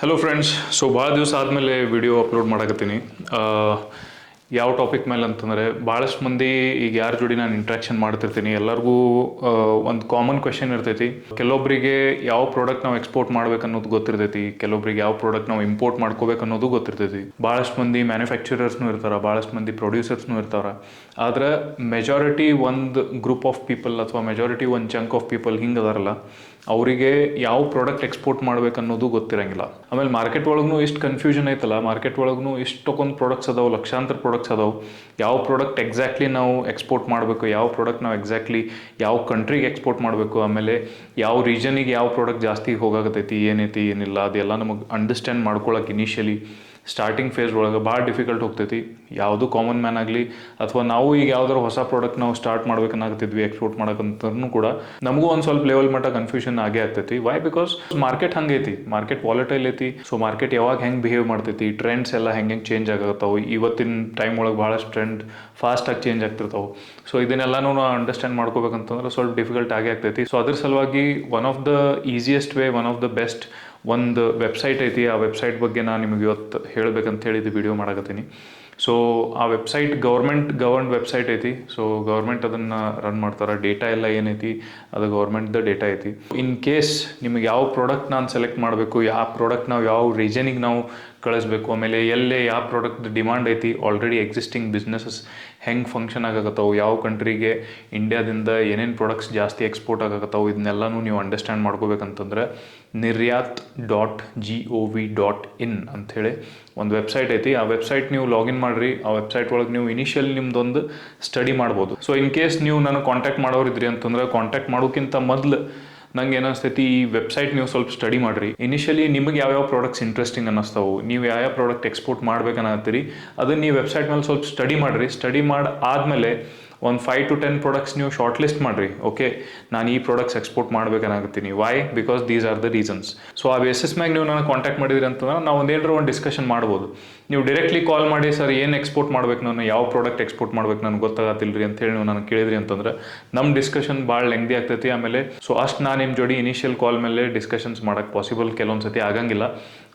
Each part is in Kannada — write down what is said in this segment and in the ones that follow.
ಹಲೋ ಫ್ರೆಂಡ್ಸ್ ಸೊ ಭಾಳ ದಿವಸ ಆದಮೇಲೆ ವಿಡಿಯೋ ಅಪ್ಲೋಡ್ ಮಾಡಕತ್ತೀನಿ. ಯಾವ ಟಾಪಿಕ್ ಮೇಲೆ ಅಂತಂದರೆ, ಭಾಳಷ್ಟು ಮಂದಿ ಈಗ ಯಾರ ಜೋಡಿ ನಾನು ಇಂಟ್ರಾಕ್ಷನ್ ಮಾಡ್ತಿರ್ತೀನಿ, ಎಲ್ಲರಿಗೂ ಒಂದು ಕಾಮನ್ ಕ್ವೆಶನ್ ಇರ್ತೈತಿ. ಕೆಲವೊಬ್ಬರಿಗೆ ಯಾವ ಪ್ರಾಡಕ್ಟ್ ನಾವು ಎಕ್ಸ್ಪೋರ್ಟ್ ಮಾಡ್ಬೇಕು ಅನ್ನೋದು ಗೊತ್ತಿರ್ತೈತಿ ಕೆಲವೊಬ್ಬರಿಗೆ ಯಾವ ಪ್ರಾಡಕ್ಟ್ ನಾವು ಇಂಪೋರ್ಟ್ ಮಾಡ್ಕೋಬೇಕು ಅನ್ನೋದು ಗೊತ್ತಿರ್ತೈತಿ. ಭಾಳಷ್ಟು ಮಂದಿ ಮ್ಯಾನುಫ್ಯಾಕ್ಚರರ್ಸ್ನು ಇರ್ತಾರೆ, ಭಾಳಷ್ಟು ಮಂದಿ ಪ್ರೊಡ್ಯೂಸರ್ಸ್ನು ಇರ್ತಾರೆ. ಆದ್ರೆ ಮೆಜಾರಿಟಿ ಒಂದು ಗ್ರೂಪ್ ಆಫ್ ಪೀಪಲ್ ಅಥವಾ ಮೆಜಾರಿಟಿ ಒಂದು ಚಂಕ್ ಆಫ್ ಪೀಪಲ್ ಹಿಂಗೆ ಅದಾರಲ್ಲ ಅವರಿಗೆ ಯಾವ ಪ್ರಾಡಕ್ಟ್ ಎಕ್ಸ್ಪೋರ್ಟ್ ಮಾಡ್ಬೇಕು ಅನ್ನೋದು ಗೊತ್ತಿರಂಗಿಲ್ಲ. ಆಮೇಲೆ ಮಾರ್ಕೆಟ್ ಒಳಗೂ ಇಷ್ಟು ಕನ್ಫ್ಯೂಷನ್ ಐತಲ್ಲ ಮಾರ್ಕೆಟ್ ಒಳಗೂ ಇಷ್ಟೊಂದು ಪ್ರಾಡಕ್ಟ್ಸ್ ಅದಾವೆ, ಲಕ್ಷಾಂತರ ಪ್ರಾಡಕ್ಟ್ಸ್ ಅದಾವೆ, ಯಾವ ಪ್ರಾಡಕ್ಟ್ ಎಕ್ಸಾಕ್ಟ್ಲಿ ನಾವು ಎಕ್ಸ್ಪೋರ್ಟ್ ಮಾಡಬೇಕು, ಯಾವ ಪ್ರಾಡಕ್ಟ್ ನಾವು ಎಕ್ಸಾಕ್ಟ್ಲಿ ಯಾವ ಕಂಟ್ರಿಗೆ ಎಕ್ಸ್ಪೋರ್ಟ್ ಮಾಡಬೇಕು, ಆಮೇಲೆ ಯಾವ ರೀಜನಿಗೆ ಯಾವ ಪ್ರಾಡಕ್ಟ್ ಜಾಸ್ತಿ ಹೋಗಾಕತ್ತೈತಿ ಏನೈತಿ, ಏನಿಲ್ಲ, ಅದೆಲ್ಲ ನಮಗೆ ಅಂಡರ್ಸ್ಟ್ಯಾಂಡ್ ಮಾಡ್ಕೊಳಕ್ಕೆ ಇನಿಷಿಯಲಿ ಸ್ಟಾರ್ಟಿಂಗ್ ಫೇಸ್ ಒಳಗೆ ಭಾಳ ಡಿಫಿಕಲ್ಟ್ ಹೋಗ್ತೈತಿ. ಯಾವುದು ಕಾಮನ್ ಮ್ಯಾನ್ ಆಗಲಿ ಅಥವಾ ನಾವು ಈಗ ಯಾವ್ದಾದ್ರು ಹೊಸ ಪ್ರಾಡಕ್ಟ್ ನಾವು ಸ್ಟಾರ್ಟ್ ಮಾಡ್ಬೇಕನ್ನಾಗ್ತಿದ್ವಿ ಎಕ್ಸ್ಪೋರ್ಟ್ ಮಾಡೋಕ್ಕಂತೂ ಕೂಡ ನಮಗೂ ಒಂದು ಸ್ವಲ್ಪ ಲೆವೆಲ್ ಮಟ್ಟ ಕನ್ಫ್ಯೂಷನ್ ಆಗೇ ಆಗ್ತೈತಿ. ವೈ ಬಿಕಾಸ್ ಮಾರ್ಕೆಟ್ ಹಂಗೈತಿ. ಮಾರ್ಕೆಟ್ ವಾಲಟೈಲ್ ಐತಿ. ಸೊ ಮಾರ್ಕೆಟ್ ಯಾವಾಗ ಹೆಂಗೆ ಬಿಹೇವ್ ಮಾಡ್ತೈತಿ ಟ್ರೆಂಡ್ಸ್ ಎಲ್ಲ ಹೆಂಗೆ ಹೆಂಗೆ ಚೇಂಜ್ ಆಗತ್ತಾವೆ ಇವತ್ತಿನ ಟೈಮ್ ಒಳಗೆ ಭಾಳಷ್ಟು ಟ್ರೆಂಡ್ ಫಾಸ್ಟಾಗಿ ಚೇಂಜ್ ಆಗ್ತಿರ್ತಾವೆ. ಸೊ ಇದನ್ನೆಲ್ಲನೂ ನಾವು ಅಂಡರ್ಸ್ಟ್ಯಾಂಡ್ ಮಾಡ್ಕೋಬೇಕಂತಂದ್ರೆ ಸ್ವಲ್ಪ ಡಿಫಿಕಲ್ಟ್ ಆಗೇ ಆಗ್ತೈತಿ. ಸೊ ಅದ್ರ ಸಲುವಾಗಿ one of the easiest way one of the best ಒಂದು ವೆಬ್ಸೈಟ್ ಐತಿ, ಆ ವೆಬ್ಸೈಟ್ ಬಗ್ಗೆ ನಾನು ನಿಮಗೆ ಇವತ್ತು ಹೇಳಬೇಕಂತ ಹೇಳಿದ್ದು ವಿಡಿಯೋ ಮಾಡಕತ್ತೀನಿ. ಸೊ ಆ ವೆಬ್ಸೈಟ್ ಗೌರ್ಮೆಂಟ್ ಗವರ್ನ್ ವೆಬ್ಸೈಟ್ ಐತಿ. ಸೊ ಗೌರ್ಮೆಂಟ್ ಅದನ್ನು ರನ್ ಮಾಡ್ತಾರೆ. ಡೇಟಾ ಎಲ್ಲ ಏನೈತಿ, ಅದು ಗೌರ್ಮೆಂಟ್ದ ಡೇಟಾ ಐತಿ. ಇನ್ ಕೇಸ್ ನಿಮಗೆ ಯಾವ ಪ್ರಾಡಕ್ಟ್ ನಾನು ಸೆಲೆಕ್ಟ್ ಮಾಡಬೇಕು ಯಾವ ಪ್ರಾಡಕ್ಟ್ ನಾವು ಯಾವ ರೀಜನಿಗೆ ನಾವು ಕಳಿಸ್ಬೇಕು, ಆಮೇಲೆ ಎಲ್ಲೇ ಯಾವ ಪ್ರಾಡಕ್ಟ್ ಡಿಮಾಂಡ್ ಐತಿ ಆಲ್ರೆಡಿ ಎಕ್ಸಿಸ್ಟಿಂಗ್ ಬಿಸ್ನೆಸಸ್ ಹೆಂಗೆ ಫಂಕ್ಷನ್ ಆಗಕತ್ತವು, ಯಾವ ಕಂಟ್ರಿಗೆ ಇಂಡಿಯಾದಿಂದ ಏನೇನು ಪ್ರಾಡಕ್ಟ್ಸ್ ಜಾಸ್ತಿ ಎಕ್ಸ್ಪೋರ್ಟ್ ಆಗಕತ್ತವು ಇದನ್ನೆಲ್ಲನೂ ನೀವು understand ಮಾಡ್ಕೋಬೇಕಂತಂದ್ರೆ Niryat dot G O V dot in ಅಂಥೇಳಿ ಒಂದು ವೆಬ್ಸೈಟ್ ಐತಿ. ಆ ವೆಬ್ಸೈಟ್ ನೀವು ಲಾಗಿನ್ ಮಾಡಿರಿ. ಆ ವೆಬ್ಸೈಟ್ ಒಳಗೆ ನೀವು ಇನಿಷಿಯಲ್ ನಿಮ್ದೊಂದು ಸ್ಟಡಿ ಮಾಡ್ಬೋದು. ಸೊ ಇನ್ ಕೇಸ್ ನೀವು ನನಗೆ ಕಾಂಟ್ಯಾಕ್ಟ್ ಮಾಡೋರಿದ್ರಿ ಅಂತಂದ್ರೆ ಕಾಂಟ್ಯಾಕ್ಟ್ ಮಾಡೋಕ್ಕಿಂತ ಮೊದಲು ನಂಗೆ ಏನಿಸ್ತೈತಿ ಈ ವೆಬ್ಸೈಟ್ ನೀವು ಸ್ವಲ್ಪ ಸ್ಟಡಿ ಮಾಡಿರಿ. ಇನಿಷಿಯಲಿ ನಿಮಗೆ ಯಾವ್ಯಾವ ಪ್ರಾಡಕ್ಟ್ಸ್ ಇಂಟ್ರೆಸ್ಟಿಂಗ್ ಅನ್ನಿಸ್ತಾವು, ನೀವು ಯಾವ ಯಾವ ಪ್ರಾಡಕ್ಟ್ ಎಕ್ಸ್ಪೋರ್ಟ್ ಮಾಡ್ಬೇಕನ್ನತ್ತೀರಿ ಅದನ್ನು ನೀವು ವೆಬ್ಸೈಟ್ ಮೇಲೆ ಸ್ವಲ್ಪ ಸ್ಟಡಿ ಮಾಡಿರಿ. ಸ್ಟಡಿ ಮಾಡಿ ಆದಮೇಲೆ ಒಂದು ಫೈವ್ ಟು ಟೆನ್ ಪ್ರಾಡಕ್ಟ್ಸ್ ನೀವು ಶಾರ್ಟ್ ಲಿಸ್ಟ್ ಮಾಡಿರಿ ಓಕೆ ನಾನು ಈ products export ಮಾಡ್ಬೇಕನ್ನಾಗತ್ತೀನಿ why because these are the reasons so ಆ ಬೇಸಿಸ್ ಮ್ಯಾಗ ನೀವು ನನಗೆ ಕಾಂಟ್ಯಾಕ್ಟ್ ಮಾಡಿದ್ರಿ ಅಂತಂದ್ರೆ ನಾವು ಒಂದೇ ಒಂದು ಡಿಸ್ಕಷನ್ ಮಾಡ್ಬೋದು. ನೀವು ಡೈರೆಕ್ಟ್ಲಿ ಕಾಲ್ ಮಾಡಿ, ಸರ್, ಏನು ಎಕ್ಸ್ಪೋರ್ಟ್ ಮಾಡ್ಬೇಕು ನಾನು? ಯಾವ ಪ್ರಾಡಕ್ಟ್ ಎಕ್ಸ್ಪೋರ್ಟ್ ಮಾಡ್ಬೇಕು ನನಗೆ ಗೊತ್ತಾಗತ್ತಿಲ್ರಿ ಅಂತ ಹೇಳಿ ನೀವು ನನಗೆ ಕೇಳಿದ್ರಿ ಅಂತಂದ್ರೆ ನಮ್ಮ ಡಿಸ್ಕಷನ್ ಭಾಳ ಲೆಂಗ್ದಿ ಆಗ್ತೈತಿ. ಆಮೇಲೆ ಸೊ ಅಷ್ಟು ನಾನು ನಿಮ್ಮ ಜೋಡಿ ಇನಿಷಿಯಲ್ ಕಾಲ್ ಮೇಲೆ ಡಿಸ್ಕಷನ್ಸ್ ಮಾಡೋಕ್ಕೆ ಪಾಸಿಬಲ್ ಕೆಲವೊಂದು ಸತಿ ಆಗಂಗಿಲ್ಲ.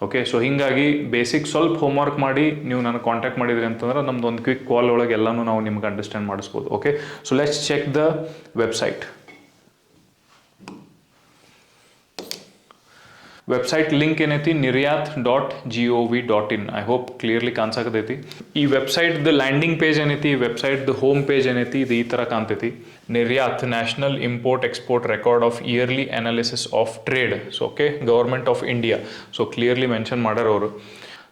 ಓಕೆ ಸೊ ಹಿಂಗಾಗಿ ಬೇಸಿಕ್ ಸ್ವಲ್ಪ ಹೋಮ್ವರ್ಕ್ ಮಾಡಿ ನೀವು ನನಗೆ ಕಾಂಟ್ಯಾಕ್ಟ್ ಮಾಡಿದ್ರಿ ಅಂತಂದ್ರೆ ನಮ್ದು ಒಂದು ಕ್ವಿಕ್ ಕಾಲ್ ಒಳಗೆ ಎಲ್ಲನೂ ನಾವು ನಿಮ್ಗೆ ಅಂಡರ್ಸ್ಟ್ಯಾಂಡ್ ಮಾಡಿಸ್ಬೋದು. Okay so let's check the website website link ಏನೈತಿ? Niryat dot G O V dot in I hope clearly ಕಾಣಿಸಾಕತೈತಿ. ಈ ವೆಬ್ಸೈಟ್ದು ಲ್ಯಾಂಡಿಂಗ್ ಪೇಜ್ ಏನೈತಿ? ಈ ವೆಬ್ಸೈಟ್ದು ಹೋಮ್ ಪೇಜ್ ಏನೈತಿ? ಇದು ಈ ಥರ ಕಾಣ್ತೈತಿ. Niryat national import export record of yearly analysis of trade so okay government of India so clearly mention ಮಾಡ್ಯಾರ ಅವರು.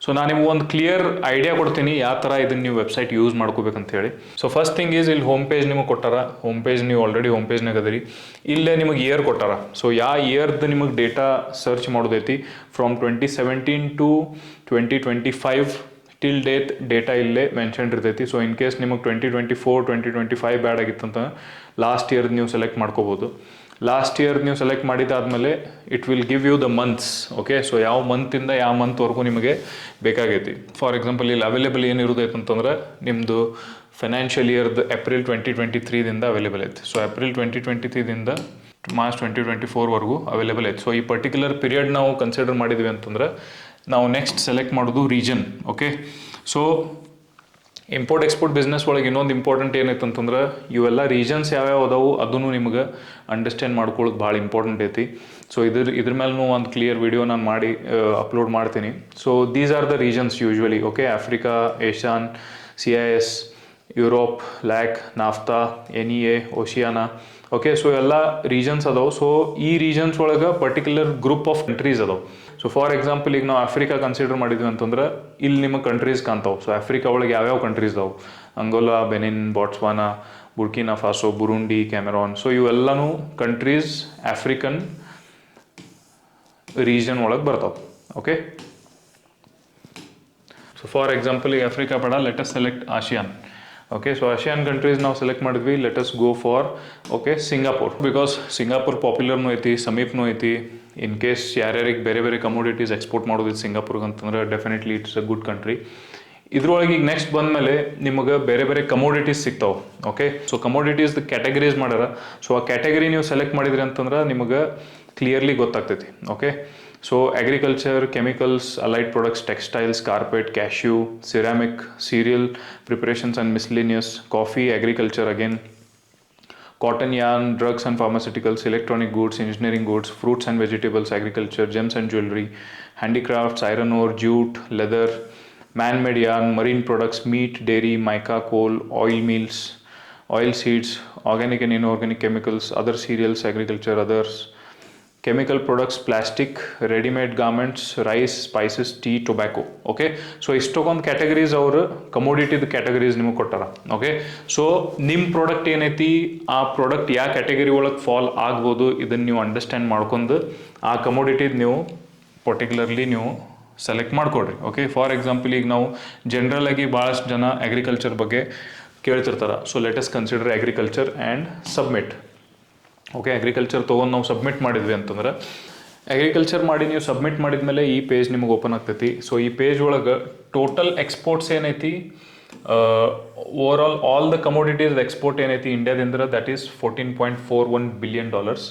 ಸೊ ನಾನು ನಿಮ್ಗೆ ಒಂದು ಕ್ಲಿಯರ್ ಐಡಿಯಾ ಕೊಡ್ತೀನಿ ಯಾವ ಥರ ಇದನ್ನು ನೀವು ವೆಬ್ಸೈಟ್ ಯೂಸ್ ಮಾಡ್ಕೋಬೇಕಂತ ಹೇಳಿ. ಸೊ ಫಸ್ಟ್ ಥಿಂಗ್ ಈಸ್ ಇಲ್ಲಿ ಹೋಮ್ ಪೇಜ್ ನಿಮಗೆ ಕೊಟ್ಟಾರ. ಹೋಮ್ ಪೇಜ್ ನೀವು ಆಲ್ರೆಡಿ ಹೋಮ್ ಪೇಜ್ನಾಗ ಅದರಿ. ಇಲ್ಲೇ ನಿಮಗೆ ಇಯರ್ ಕೊಟ್ಟಾರ. ಸೊ ಯಾವ ಇಯರ್ದು ನಿಮಗೆ data search ಮಾಡೋದೈತಿ? From twenty seventeen to twenty twenty five till date data ಇಲ್ಲೇ ಮೆನ್ಷನ್ ಇರ್ತೈತಿ. ಸೊ ಇನ್ ಕೇಸ್ ನಿಮಗೆ twenty twenty four twenty twenty five bad ಆಗಿತ್ತಂತ last year ನೀವು ಸೆಲೆಕ್ಟ್ ಮಾಡ್ಕೋಬೋದು. ಲಾಸ್ಟ್ ಇಯರ್ ನೀವು select ಮಾಡಿದಾದಮೇಲೆ it will give you the months okay so ಯಾವ ಮಂತಿಂದ ಯಾವ ಮಂತ್ವರೆಗೂ ನಿಮಗೆ ಬೇಕಾಗೈತಿ. ಫಾರ್ ಎಕ್ಸಾಂಪಲ್ ಇಲ್ಲಿ ಅವೈಲೇಬಲ್ ಏನಿರೋದೈತೆ ಅಂತಂದ್ರೆ ನಿಮ್ಮದು ಫೈನಾನ್ಷಿಯಲ್ ಇಯರ್ದು ಏಪ್ರಿಲ್ ಟ್ವೆಂಟಿ ಟ್ವೆಂಟಿ ತ್ರೀದಿಂದ ಅವೈಲೇಬಲ್ ಐತೆ. ಸೊ ಏಪ್ರಿಲ್ ಟ್ವೆಂಟಿ ಟ್ವೆಂಟಿ ತ್ರೀದಿಂದ ಮಾರ್ಚ್ ಟ್ವೆಂಟಿ ಟ್ವೆಂಟಿ ಫೋರ್ವರೆಗೂ ಅವೈಲೇಬಲ್ ಐತೆ. ಸೊ ಈ ಪರ್ಟಿಕ್ಯುಲರ್ ಪೀರಿಯಡ್ ನಾವು ಕನ್ಸಿಡರ್ ಮಾಡಿದ್ವಿ ಅಂತಂದ್ರೆ ನಾವು ನೆಕ್ಸ್ಟ್ ಸೆಲೆಕ್ಟ್ ಮಾಡೋದು region okay so import export business ಒಳಗೆ ಇನ್ನೊಂದು ಇಂಪಾರ್ಟೆಂಟ್ ಏನೈತೆ ಅಂತಂದ್ರೆ ಇವೆಲ್ಲ ರೀಜನ್ಸ್ ಯಾವ್ಯಾವ ಅದಾವು ಅದನ್ನು ನಿಮ್ಗೆ ಅಂಡರ್ಸ್ಟ್ಯಾಂಡ್ ಮಾಡ್ಕೊಳ್ಳೋದು ಭಾಳ ಇಂಪಾರ್ಟೆಂಟ್ ಐತಿ. ಸೊ ಇದ್ರ ಇದ್ರ ಮೇಲೂ ಒಂದು ಕ್ಲಿಯರ್ ವಿಡಿಯೋ ನಾನು ಮಾಡಿ ಅಪ್ಲೋಡ್ ಮಾಡ್ತೀನಿ. So these are the regions usually okay Africa ASEAN C I S Europe LAC NAFTA N E A Oceania okay so ಎಲ್ಲ ರೀಜನ್ಸ್ ಅದಾವೆ. ಸೊ ಈ ರೀಜನ್ಸ್ ಒಳಗೆ ಪರ್ಟಿಕ್ಯುಲರ್ ಗ್ರೂಪ್ ಆಫ್ ಕಂಟ್ರೀಸ್ ಅದಾವೆ. ಸೊ ಫಾರ್ ಎಕ್ಸಾಂಪಲ್ ಈಗ ನಾವು ಆಫ್ರಿಕಾ ಕನ್ಸಿಡರ್ ಮಾಡಿದ್ವಿ ಅಂತಂದ್ರೆ, ಇಲ್ಲಿ ನಿಮಗೆ ಕಂಟ್ರೀಸ್ ಕಾಣ್ತಾವೆ. ಸೊ ಆಫ್ರಿಕಾ ಒಳಗೆ ಯಾವ್ಯಾವ ಕಂಟ್ರೀಸ್ ಅವು Angola Benin Botswana Burkina Faso Burundi Cameroon so ಇವೆಲ್ಲನೂ ಕಂಟ್ರೀಸ್ ಆಫ್ರಿಕನ್ ರೀಜನ್ ಒಳಗೆ ಬರ್ತಾವೆ. ಓಕೆ ಸೊ ಫಾರ್ ಎಕ್ಸಾಂಪಲ್ ಈಗ ಆಫ್ರಿಕಾ ಬೇಡ let's select ASEAN okay so ASEAN countries ನಾವು ಸೆಲೆಕ್ಟ್ ಮಾಡಿದ್ವಿ let's go for okay Singapore because Singapore ಪಾಪ್ಯುಲರ್ನೂ ಐತಿ ಸಮೀಪ್ನೂ ಐತಿ ಇನ್ ಕೇಸ್ ಯಾರ್ಯಾರಿಗೆ ಬೇರೆ ಬೇರೆ ಕಮೋಡಿಟೀಸ್ ಎಕ್ಸ್ಪೋರ್ಟ್ ಮಾಡೋದು ಸಿಂಗಾಪುರ್ಗೆ ಅಂತಂದ್ರೆ definitely it's a good country ಇದ್ರೊಳಗೆ ಈಗ ನೆಕ್ಸ್ಟ್ ಬಂದಮೇಲೆ ನಿಮಗೆ ಬೇರೆ ಬೇರೆ ಕಮೋಡಿಟೀಸ್ ಸಿಗ್ತಾವೆ ಓಕೆ ಸೊ ಕಮೋಡಿಟೀಸ್ ಕ್ಯಾಟಗರೀಸ್ ಮಾಡ್ಯಾರ. ಸೊ ಆ ಕ್ಯಾಟಗರಿ ನೀವು ಸೆಲೆಕ್ಟ್ ಮಾಡಿದ್ರಿ ಅಂತಂದ್ರೆ ನಿಮಗೆ clearly ಗೊತ್ತಾಗ್ತೈತಿ okay So agriculture, chemicals, allied products, textiles, carpet, cashew, ceramic, cereal preparations and miscellaneous, coffee, agriculture again, cotton yarn, drugs and pharmaceuticals, electronic goods, engineering goods, fruits and vegetables, agriculture, gems and jewelry, handicrafts, iron ore, jute, leather, man-made yarn, marine products, meat, dairy, mica, coal, oil mills, oil seeds, organic and inorganic chemicals, other cereals, agriculture, others, chemical products, plastic, ready-made garments, rice, spices, tea, tobacco. Okay so ಇಷ್ಟೊಂದು ಕ್ಯಾಟಗರೀಸ್ ಅವರು ಕಮೋಡಿಟಿದ ಕ್ಯಾಟಗರೀಸ್ ನಿಮಗೆ ಕೊಟ್ಟಾರ. ಓಕೆ ಸೊ ನಿಮ್ಮ ಪ್ರಾಡಕ್ಟ್ ಏನೈತಿ ಆ ಪ್ರಾಡಕ್ಟ್ ಯಾವ ಕ್ಯಾಟಗರಿ ಒಳಗೆ ಫಾಲ್ ಆಗ್ಬೋದು ಇದನ್ನು ನೀವು ಅಂಡರ್ಸ್ಟ್ಯಾಂಡ್ ಮಾಡ್ಕೊಂಡು ಆ ಕಮೋಡಿಟಿದ್ ನೀವು ಪರ್ಟಿಕ್ಯುಲರ್ಲಿ ನೀವು ಸೆಲೆಕ್ಟ್ ಮಾಡ್ಕೊಡ್ರಿ ಓಕೆ ಫಾರ್ ಎಕ್ಸಾಂಪಲ್ ಈಗ ನಾವು ಜನರಲ್ ಭಾಳಷ್ಟು ಜನ ಅಗ್ರಿಕಲ್ಚರ್ ಬಗ್ಗೆ ಕೇಳ್ತಿರ್ತಾರೆ. So let's consider agriculture and submit okay agriculture ತೊಗೊಂಡು ನಾವು ಸಬ್ಮಿಟ್ ಮಾಡಿದ್ವಿ ಅಂತಂದ್ರೆ ಅಗ್ರಿಕಲ್ಚರ್ ಮಾಡಿ ನೀವು ಸಬ್ಮಿಟ್ ಮಾಡಿದ್ಮೇಲೆ ಈ ಪೇಜ್ ನಿಮಗೆ ಓಪನ್ ಆಗ್ತೈತಿ. ಸೊ ಈ ಪೇಜ್ ಒಳಗೆ ಟೋಟಲ್ ಎಕ್ಸ್ಪೋರ್ಟ್ಸ್ ಏನೈತಿ over all all the commodities export ಏನೈತಿ ಇಂಡಿಯಾದಿಂದ that is fourteen point four one billion dollars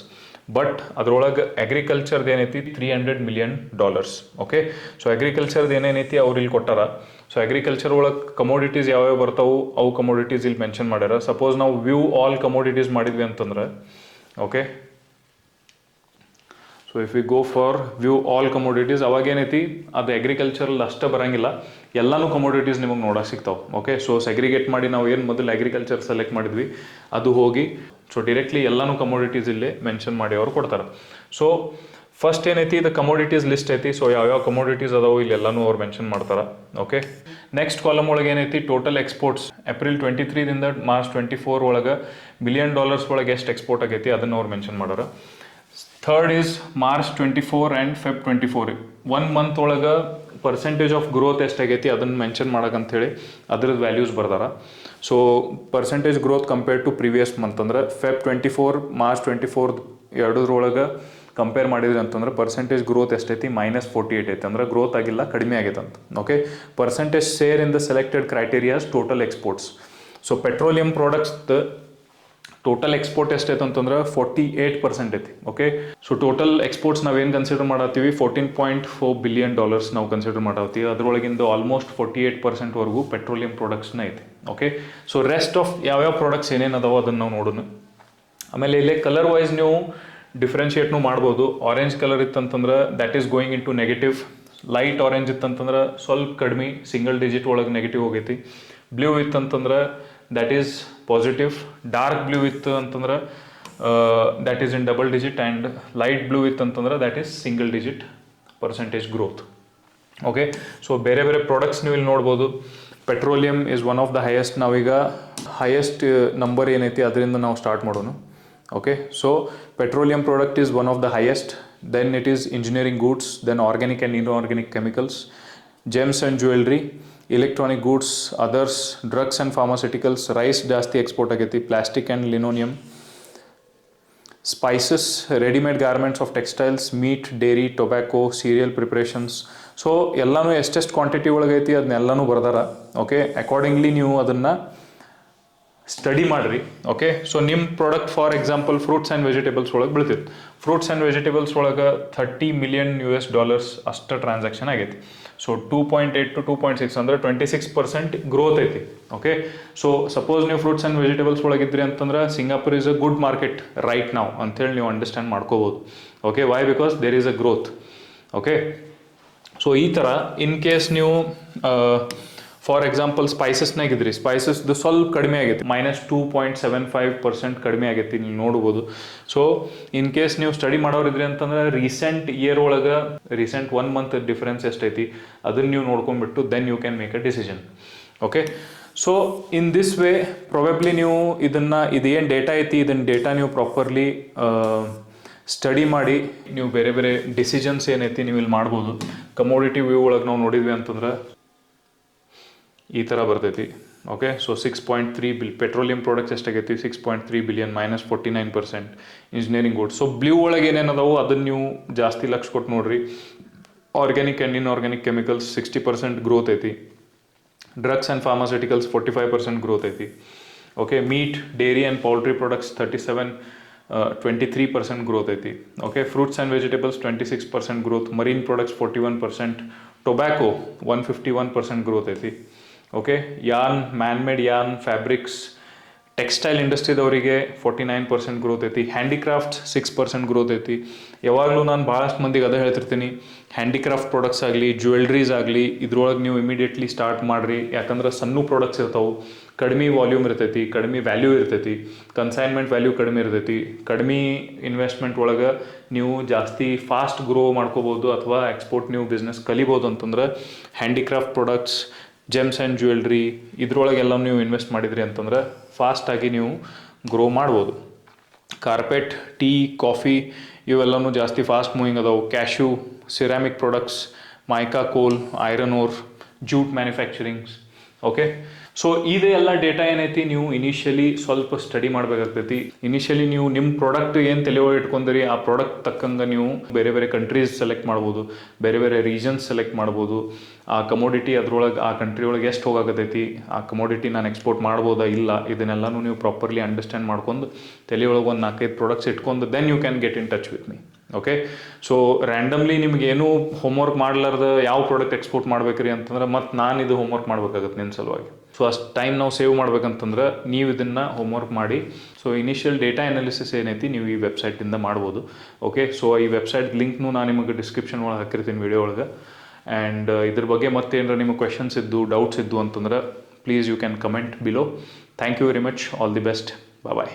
but ಅದ್ರೊಳಗೆ ಅಗ್ರಿಕಲ್ಚರ್ದು ಏನೈತಿ three hundred million dollars okay so ಅಗ್ರಿಕಲ್ಚರ್ದು ಏನೇನೈತಿ ಅವ್ರು ಇಲ್ಲಿ ಕೊಟ್ಟಾರ. ಸೊ ಅಗ್ರಿಕಲ್ಚರ್ ಒಳಗೆ ಕಮೋಡಿಟೀಸ್ ಯಾವ್ಯಾವ ಬರ್ತಾವು, ಅವು ಕಮೋಡಿಟೀಸ್ ಇಲ್ಲಿ ಮೆನ್ಷನ್ ಮಾಡ್ಯಾರ. ಸಪೋಸ್ ನಾವು ವ್ಯೂ ಆಲ್ ಕಮೋಡಿಟೀಸ್ ಮಾಡಿದ್ವಿ ಅಂತಂದ್ರೆ okay so if you go for view all commodities ಅವಾಗ ಏನೈತಿ? ಅದು ಅಗ್ರಿಕಲ್ಚರಲ್ಲಿ ಅಷ್ಟೇ ಬರಂಗಿಲ್ಲ. ಎಲ್ಲನೂ ಕಮೋಡಿಟೀಸ್ ನಿಮಗೆ ನೋಡಕ್ಕೆ ಸಿಗ್ತಾವೆ. ಓಕೆ ಸೊ ಸೆಗ್ರಿಗೇಟ್ ಮಾಡಿ ನಾವು ಏನು ಮೊದಲು ಅಗ್ರಿಕಲ್ಚರ್ ಸೆಲೆಕ್ಟ್ ಮಾಡಿದ್ವಿ, ಅದು ಹೋಗಿ ಸೊ ಡೈರೆಕ್ಟ್ಲಿ ಎಲ್ಲನೂ ಕಮೋಡಿಟೀಸ್ ಇಲ್ಲಿ ಮೆನ್ಷನ್ ಮಾಡಿ ಅವ್ರು ಕೊಡ್ತಾರೆ. ಸೊ ಫಸ್ಟ್ ಏನೈತಿ? ಇದು ಕಮೋಡಿಟೀಸ್ ಲಿಸ್ಟ್ ಐತಿ. ಸೊ ಯಾವ್ಯಾವ ಕಮೋಡಿಟೀಸ್ ಅದಾವೆ ಇಲ್ಲಿ ಎಲ್ಲಾನು ಅವ್ರು ಮೆನ್ಷನ್ ಮಾಡ್ತಾರೆ. ಓಕೆ ನೆಕ್ಸ್ಟ್ ಕಾಲಮ್ ಒಳಗೆ ಏನೈತಿ? ಟೋಟಲ್ ಎಕ್ಸ್ಪೋರ್ಟ್ಸ್ ಏಪ್ರಿಲ್ ಟ್ವೆಂಟಿ ತ್ರೀದಿಂದ ಮಾರ್ಚ್ ಟ್ವೆಂಟಿ ಫೋರ್ ಒಳಗೆ ಬಿಲಿಯನ್ ಡಾಲರ್ಸ್ ಒಳಗೆ ಎಷ್ಟು ಎಕ್ಸ್ಪೋರ್ಟ್ ಆಗೈತಿ? ಅದನ್ನು ಅವ್ರು ಮೆನ್ಷನ್ ಮಾಡೋರು. Third is March twenty four and Feb twenty four one month ಒಳಗೆ ಪರ್ಸೆಂಟೇಜ್ ಆಫ್ ಗ್ರೋತ್ ಎಷ್ಟಾಗೈತಿ ಅದನ್ನು ಮೆನ್ಷನ್ ಮಾಡಕ್ಕಂಥೇಳಿ ಅದ್ರದ್ದು ವ್ಯಾಲ್ಯೂಸ್ ಬರ್ದಾರ. So percentage growth compared to previous month ಅಂದ್ರೆ Feb twenty four March twenty four ಎರಡರೊಳಗೆ compare ಮಾಡಿದ್ರಿ ಅಂತಂದ್ರೆ ಪರ್ಸೆಂಟೇಜ್ ಗ್ರೋತ್ ಎಷ್ಟೈತಿ? ಮೈನಸ್ ಫೋರ್ಟಿ ಏಟ್ ಐತೆ. ಅಂದ್ರೆ ಗ್ರೋತ್ ಆಗಿಲ್ಲ, ಕಡಿಮೆ ಆಗೈತೆ ಅಂತ. Okay percentage share in the selected criterias total exports so petroleum products total export ಎಷ್ಟೈತೆ ಅಂತಂದ್ರೆ ಫೋರ್ಟಿ ಏಟ್ ಪರ್ಸೆಂಟ್ ಐತಿ ಓಕೆ ಸೊ ಟೋಟಲ್ ಎಕ್ಸ್ಪೋರ್ಟ್ಸ್ ನಾವೇನು consider ಮಾಡತ್ತೀವಿ? Fourteen point four billion dollars ನಾವು ಕನ್ಸಿಡರ್ ಮಾಡತ್ತೀವಿ. ಅದರೊಳಗಿಂದ ಆಲ್ಮೋಸ್ಟ್ ಫೋರ್ಟಿ ಏಟ್ ಪರ್ಸೆಂಟ್ವರೆಗೂ ಪೆಟ್ರೋಲಿಯಂ ಪ್ರಾಡಕ್ಟ್ಸ್ನ ಐತಿ. ಓಕೆ ಸೊ ರೆಸ್ಟ್ ಆಫ್ ಯಾವ್ಯಾವ ಪ್ರಾಡಕ್ಟ್ಸ್ ಏನೇನು ಅದಾವ ಅದನ್ನು ನಾವು ನೋಡೋಣ ಆಮೇಲೆ ಇಲ್ಲೇ ಕಲರ್ ವೈಸ್ ನೀವು ಡಿಫ್ರೆನ್ಷಿಯೇಟ್ನು ಮಾಡ್ಬೋದು. Orange colour ಇತ್ತಂತಂದ್ರೆ that is going into negative light orange ಇತ್ತಂತಂದ್ರೆ ಸ್ವಲ್ಪ ಕಡಿಮೆ ಸಿಂಗಲ್ ಡಿಜಿಟ್ ಒಳಗೆ ನೆಗೆಟಿವ್ ಹೋಗೈತಿ. Blue ಇತ್ತಂತಂದ್ರೆ that is positive dark blue ಇತ್ತು ಅಂತಂದ್ರೆ that is in double digit and light blue ಇತ್ತಂತಂದ್ರೆ that is single digit percentage growth okay so ಬೇರೆ ಬೇರೆ ಪ್ರಾಡಕ್ಟ್ಸ್ ನೀವು ಇಲ್ಲಿ ನೋಡ್ಬೋದು. Petroleum is one of the highest ನಾವೀಗ ಹೈಯೆಸ್ಟ್ ನಂಬರ್ ಏನೈತಿ, ಅದರಿಂದ ನಾವು ಸ್ಟಾರ್ಟ್ ಮಾಡೋಣ. Okay so petroleum product is one of the highest then it is engineering goods then organic and inorganic chemicals gems and jewellery electronic goods others drugs and pharmaceuticals rice ಜಾಸ್ತಿ ಎಕ್ಸ್ಪೋರ್ಟ್ ಆಗೈತಿ plastic and linoleum spices readymade garments of textiles meat dairy tobacco cereal preparations so ಎಲ್ಲನೂ ಎಷ್ಟೆಷ್ಟು ಕ್ವಾಂಟಿಟಿ ಒಳಗೈತಿ ಅದನ್ನೆಲ್ಲನೂ ಬರ್ದಾರ. ಓಕೆ ಅಕಾರ್ಡಿಂಗ್ಲಿ ನೀವು ಅದನ್ನು ಸ್ಟಡಿ ಮಾಡಿರಿ ಓಕೆ ಸೊ ನಿಮ್ಮ product for example fruits and vegetables ಒಳಗೆ ಬೀಳ್ತಿತ್ತು. ಫ್ರೂಟ್ಸ್ ಆ್ಯಂಡ್ ವೆಜಿಟೇಬಲ್ಸ್ ಒಳಗೆ thirty million U S dollars ಅಷ್ಟು ಟ್ರಾನ್ಸಾಕ್ಷನ್ ಆಗೈತಿ. So two point eight to two point six ಅಂದರೆ ಟ್ವೆಂಟಿ ಸಿಕ್ಸ್ ಪರ್ಸೆಂಟ್ ಗ್ರೋತ್ ಐತಿ ಓಕೆ ಸೊ ಸಪೋಸ್ ನೀವು ಫ್ರೂಟ್ಸ್ ಆ್ಯಂಡ್ ವೆಜಿಟೇಬಲ್ಸ್ ಒಳಗಿದ್ರಿ ಅಂತಂದ್ರೆ Singapore is a good market right ನಾವು ಅಂತೇಳಿ ನೀವು ಅಂಡರ್ಸ್ಟ್ಯಾಂಡ್ ಮಾಡ್ಕೋಬೋದು okay why because there is a growth okay so ಈ ಥರ ಇನ್ ಕೇಸ್ ನೀವು ಫಾರ್ ಎಕ್ಸಾಂಪಲ್ ಸ್ಪೈಸಸ್ನಾಗಿದ್ರಿ ಸ್ಪೈಸಸ್ದು ಸ್ವಲ್ಪ ಕಡಿಮೆ ಆಗೈತಿ. Minus two point seven five percent ಕಡಿಮೆ ಆಗೈತಿ ನೀವು ನೋಡ್ಬೋದು. ಸೊ ಇನ್ ಕೇಸ್ ನೀವು ಸ್ಟಡಿ ಮಾಡೋರಿದ್ರಿ ಅಂತಂದ್ರೆ ರೀಸೆಂಟ್ ಇಯರ್ ಒಳಗೆ ರೀಸೆಂಟ್ ಒನ್ ಮಂತ್ ಡಿಫ್ರೆನ್ಸ್ ಎಷ್ಟೈತಿ, ಅದನ್ನು ನೀವು ನೋಡ್ಕೊಂಡ್ಬಿಟ್ಟು then you can make a decision okay so in this way probably ನೀವು ಇದನ್ನು, ಇದೇನು ಡೇಟಾ ಐತಿ ಇದನ್ನ ಡೇಟಾ ನೀವು ಪ್ರಾಪರ್ಲಿ ಸ್ಟಡಿ ಮಾಡಿ, ನೀವು ಬೇರೆ ಬೇರೆ ಡಿಸಿಷನ್ಸ್ ಏನೈತಿ ನೀವು ಇಲ್ಲಿ ಮಾಡ್ಬೋದು. ಕಮೋಡಿಟಿ ವ್ಯೂ ಒಳಗೆ ನಾವು ನೋಡಿದ್ವಿ ಅಂತಂದ್ರೆ ಈ ಥರ ಬರ್ತೈತಿ. Okay so six point three bill petroleum products ಎಷ್ಟಾಗೈತಿ? Six point three billion minus forty nine percent engineering good so blue ಒಳಗೆ ಏನೇನು ಅದನ್ನ ಅದನ್ನು ನೀವು ಜಾಸ್ತಿ ಲಕ್ಷ ಕೊಟ್ಟು ನೋಡ್ರಿ. Organic and inorganic chemicals sixty percent growth ಐತಿ. Drugs and pharmaceuticals forty five percent growth ಐತಿ. Okay meat dairy and poultry products thirty seven twenty three percent growth ಐತಿ. Okay fruits and vegetables twenty six percent growth marine products forty one percent tobacco one fifty one percent growth ಐತಿ. Okay yarn man made yarn fabrics textile ಇಂಡಸ್ಟ್ರಿದವರಿಗೆ forty nine percent growth ಐತಿ. ಹ್ಯಾಂಡಿಕ್ರಾಫ್ಟ್ ಸಿಕ್ಸ್ ಪರ್ಸೆಂಟ್ ಗ್ರೋತ್ ಐತಿ. ಯಾವಾಗಲೂ ನಾನು ಭಾಳಷ್ಟು ಮಂದಿಗೆ ಅದೇ ಹೇಳ್ತಿರ್ತೀನಿ. ಹ್ಯಾಂಡಿಕ್ರಾಫ್ಟ್ ಪ್ರಾಡಕ್ಟ್ಸ್ ಆಗಲಿ ಜ್ಯುವೆಲ್ರೀಸ್ ಆಗಲಿ, ಇದ್ರೊಳಗೆ ನೀವು ಇಮಿಡಿಯೇಟ್ಲಿ ಸ್ಟಾರ್ಟ್ ಮಾಡಿರಿ. ಯಾಕಂದ್ರೆ ಸಣ್ಣ ಪ್ರಾಡಕ್ಟ್ಸ್ ಇರ್ತಾವೆ. ಕಡಿಮೆ ವಾಲ್ಯೂಮ್ ಇರ್ತೈತಿ, ಕಡಿಮೆ ವ್ಯಾಲ್ಯೂ ಇರ್ತೈತಿ. ಕನ್ಸೈನ್ಮೆಂಟ್ ವ್ಯಾಲ್ಯೂ ಕಡಿಮೆ ಇರ್ತೈತಿ. ಕಡಿಮೆ ಇನ್ವೆಸ್ಟ್ಮೆಂಟ್ ಒಳಗೆ ನೀವು ಜಾಸ್ತಿ ಫಾಸ್ಟ್ ಗ್ರೋ ಮಾಡ್ಕೋಬೋದು ಅಥವಾ ಎಕ್ಸ್ಪೋರ್ಟ್ ನೀವು ಬಿಸ್ನೆಸ್ ಕಲಿಬೋದು ಅಂತಂದ್ರೆ handicraft products gems and jewellery ಇದ್ರೊಳಗೆಲ್ಲ ನೀವು ಇನ್ವೆಸ್ಟ್ ಮಾಡಿದ್ರಿ ಅಂತಂದ್ರೆ ಫಾಸ್ಟಾಗಿ ನೀವು ಗ್ರೋ ಮಾಡ್ಬೋದು. ಕಾರ್ಪೆಟ್ ಟೀ ಕಾಫಿ ಇವೆಲ್ಲವೂ ಜಾಸ್ತಿ ಫಾಸ್ಟ್ ಮೂವಿಂಗ್ ಅದಾವೆ. Cashew ceramic products mica coal iron ore jute manufacturings okay so ಇದೇ ಎಲ್ಲ ಡೇಟಾ ಏನೈತಿ? ನೀವು ಇನಿಷಿಯಲಿ ಸ್ವಲ್ಪ ಸ್ಟಡಿ ಮಾಡಬೇಕಾಗ್ತೈತಿ. ಇನಿಷಿಯಲಿ ನೀವು ನಿಮ್ಮ ಪ್ರಾಡಕ್ಟ್ ಏನು ತಲೆ ಇಟ್ಕೊಂಡಿರಿ, ಆ ಪ್ರಾಡಕ್ಟ್ ತಕ್ಕಂಗೆ ನೀವು ಬೇರೆ ಬೇರೆ ಕಂಟ್ರೀಸ್ ಸೆಲೆಕ್ಟ್ ಮಾಡ್ಬೋದು, ಬೇರೆ ಬೇರೆ ರೀಜನ್ಸ್ ಸೆಲೆಕ್ಟ್ ಮಾಡ್ಬೋದು. ಆ ಕಮೋಡಿಟಿ ಅದ್ರೊಳಗೆ, ಆ ಕಂಟ್ರಿ ಒಳಗೆ ಎಷ್ಟು ಹೋಗಾಕತೈತಿ ಆ ಕಮೋಡಿಟಿ ನಾನು ಎಕ್ಸ್ಪೋರ್ಟ್ ಮಾಡ್ಬೋದಾ? ಇಲ್ಲ. ಇದನ್ನೆಲ್ಲನೂ ನೀವು ಪ್ರಾಪರ್ಲಿ ಅಂಡರ್ಸ್ಟ್ಯಾಂಡ್ ಮಾಡ್ಕೊಂಡು ತಲೆ ಒಳಗೆ ಒಂದು ನಾಲ್ಕೈದು ಪ್ರಾಡಕ್ಟ್ಸ್ ಇಟ್ಕೊಂಡು then you can get in touch with me okay so randomly ನಿಮ್ಗೆ ಹೋಮ್ ಹೋಮ್ವರ್ಕ್ ಮಾಡ್ಲಾರ್ದ ಯಾವ ಪ್ರಾಡಕ್ಟ್ ಎಕ್ಸ್ಪೋರ್ಟ್ ಮಾಡ್ಬೇಕ್ರಿ ಅಂತಂದ್ರೆ ಮತ್ತೆ ನಾನು ಇದು ಹೋಮ್ವರ್ಕ್ ಮಾಡ್ಬೇಕಾಗತ್ತೆ ನಿನ್ನ ಸಲುವಾಗಿ. ಸೊ ಅಷ್ಟು ಟೈಮ್ ನಾವು ಸೇವ್ ಮಾಡ್ಬೇಕಂತಂದ್ರೆ ನೀವು ಇದನ್ನು ಹೋಮ್ವರ್ಕ್ ಮಾಡಿ. ಸೊ ಇನಿಷಿಯಲ್ ಡೇಟಾ ಅನಾಲಿಸಿಸ್ ಏನೈತಿ ನೀವು ಈ ವೆಬ್ಸೈಟಿಂದ ಮಾಡ್ಬೋದು. ಓಕೆ ಸೊ ಈ ವೆಬ್ಸೈಟ್ ಲಿಂಕ್ನು ನಾನು ನಿಮಗೆ ಡಿಸ್ಕ್ರಿಪ್ಷನ್ ಒಳಗೆ ಹಾಕಿರ್ತೀನಿ ವಿಡಿಯೋ ಒಳಗೆ. ಆ್ಯಂಡ್ ಇದ್ರ ಬಗ್ಗೆ ಮತ್ತೇನಾರ ನಿಮಗೆ ಕ್ವೆಶನ್ಸ್ ಇದ್ದು ಡೌಟ್ಸ್ ಇದ್ದು ಅಂತಂದ್ರೆ please you can comment below thank you very much all the best bye